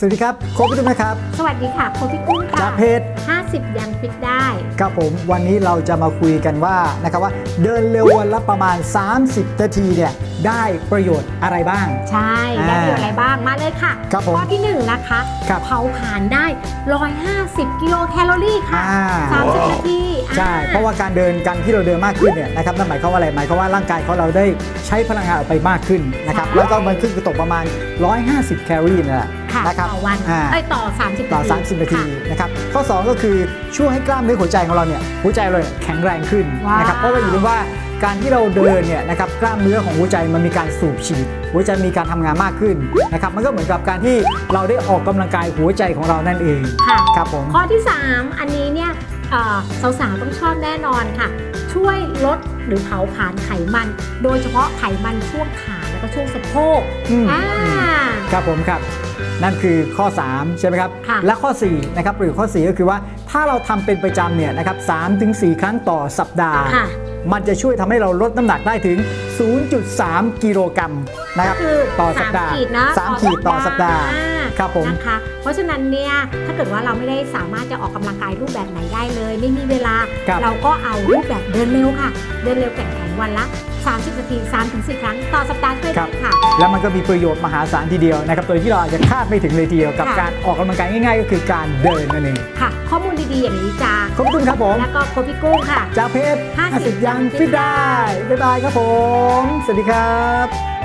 สวัสดีครับโค้ชพี่ตุ้มนะครับ สวัสดีค่ะโคชพี่กุ้งค่ะจากเพจ 50 ยังฟิตได้ ครับผมวันนี้เราจะมาคุยกันว่านะครับว่าเดินเร็ววันละประมาณ 30 นาทีเนี่ยได้ประโยชน์อะไรบ้าง ใช่ได้ประโยชน์อะไรบ้างมาเลยค่ะ ครับผมข้อที่ 1 นะคะครับเผาผลาญได้ 150 กิโลแคลอรี่ค่ะ อ่า 30 นาทีใช่ อ่เพราะว่าการเดินกันที่เราเดินมากขึ้นเนี่ยนะครับนั่นหมายความว่าอะไรหมายความว่าร่างกายของเราได้ใช้พลังงานออกไปมากขึ้นนะครับแล้วก็มันขึ้นก็ตกประมาณ 150 แคลอรี่นั่นแหละ ค่ะนะครับต่อวันอ่าเอ้ยต่อ 30ต่อนาที30 นาทีค่ะนะครับข้อ 2 ก็คือช่วยให้กล้ามเนื้อหัวใจของเราเนี่ยหัวใจเราเนี่ยแข็งแรงขึ้นว้าวนะครับเพราะเราอยู่รู้ว่าการที่เราเดินเนี่ยนะครับกล้ามเนื้อของหัวใจมันมีการสูบฉีด หัวใจมีการทำงานมากขึ้นนะครับมันก็เหมือนกับการที่เราได้ออกกำลังกายหัวใจของเรานั่นเองค่ะครับผมข้อที่ 3 อันนี้เนี่ยเอ่อสาวๆต้องชอบแน่นอนค่ะ ช่วยลดหรือเผาผลาญไขมัน โดยเฉพาะไขมันช่วงขาแล้วก็ช่วงสะโพกอืมอ่าครับผมครับ นั่นคือข้อ 3 ใช่ไหมครับค่ะและข้อ4นะครับหรือข้อ 4 ก็คือว่าถ้าเราทำเป็นประจำเนี่ยนะครับ3ถึง4ครั้งต่อสัปดาห์ค่ะมันจะช่วยทำให้เราลดน้ำหนักได้ถึง 0.3 กิโลกรัมนะครับคือต่อสัปดาห์สามขีดนะสามขีดต่อสัปดาห์อ่าครับผมนะคะเพราะฉะนั้นเนี่ยถ้าเกิดว่าเราไม่ได้สามารถจะออกกำลังกายรูปแบบไหนได้เลย ไม่มีเวลาครับเราก็เอารูปแบบเดินเร็วค่ะ เดินเร็วแข่งขันวันละ 30 นาที3ถึง4ครั้งต่อสัปดาห์ช่วยครัได้บค่ะ แล้วมันก็มีประโยชน์มหาศาลทีเดียวนะครับ โดยที่เราอาจจะคาดไม่ถึงเลยทีเดียวกับค่ะ การออกกำลังกายง่ายๆ ก็คือการเดินนั่นเอง ค่ะ ข้อมูลดีๆ อย่างนี้จ้าขอบคุณครับผม แล้วก็โคชพี่กุ้งค่ะ จากเพจ50 50ยังฟิตได้ บ๊ายบายครับผม สวัสดีครับ